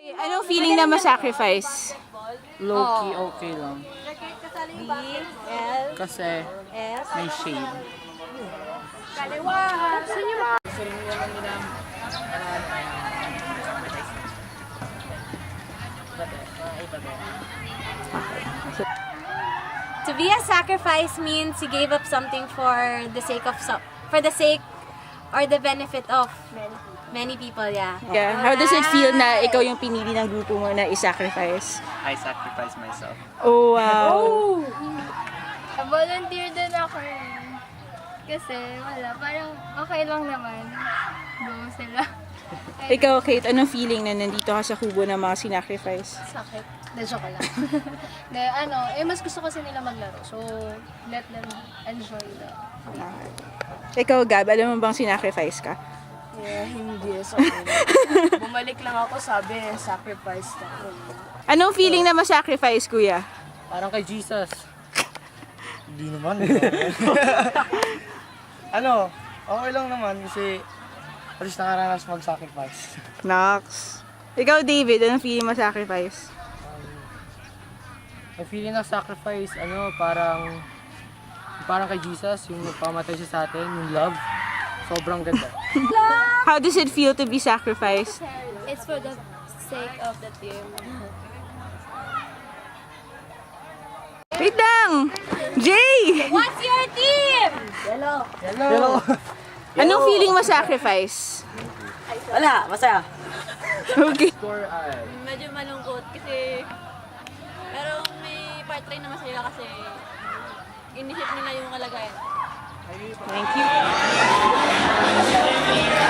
Anong feeling na ma-sacrifice? Low-key, okay lang. Kasi may shade. To be a sacrifice means you gave up something for the sake of so, for the sake or the benefit of many people, yeah. Yeah. How does it feel na ikaw yung pinili ng grupo mo na i-sacrifice? I sacrifice myself. Oh, wow. Volunteer din ako eh. Kasi wala, parang okay lang naman. Buo sila. Ikaw, Kate, anong feeling na nandito ka sa kubo ng mga sinacrifice? Sakit. Na joke lang. De, ano, eh mas gusto kasi nila maglaro. So, let them enjoy the Ikaw, Gab, alam mo bang sinacrifice ka? Eh, hindi. So, bumalik lang ako, sabi, sacrifice na ako. Anong feeling na ma-sacrifice, kuya? Parang kay Jesus. Hindi naman. ano, okay lang naman kasi at least nakaranas mag-sacrifice. Nox. Ikaw, David, anong feeling ma-sacrifice? Ang feeling ng sacrifice, ano, parang parang kay Jesus, yung pamatay siya sa atin, yung love. Sobrang ganda. How does it feel to be sacrificed? It's for the sake of the team. Wait lang! Jay! What's your team? Pero, Anong feeling ma-sacrifice? Wala, masaya. Okay. Medyo malungkot kasi pero may part rin na masaya kasi inisip nila yung kalagayan. Thank you. いいね。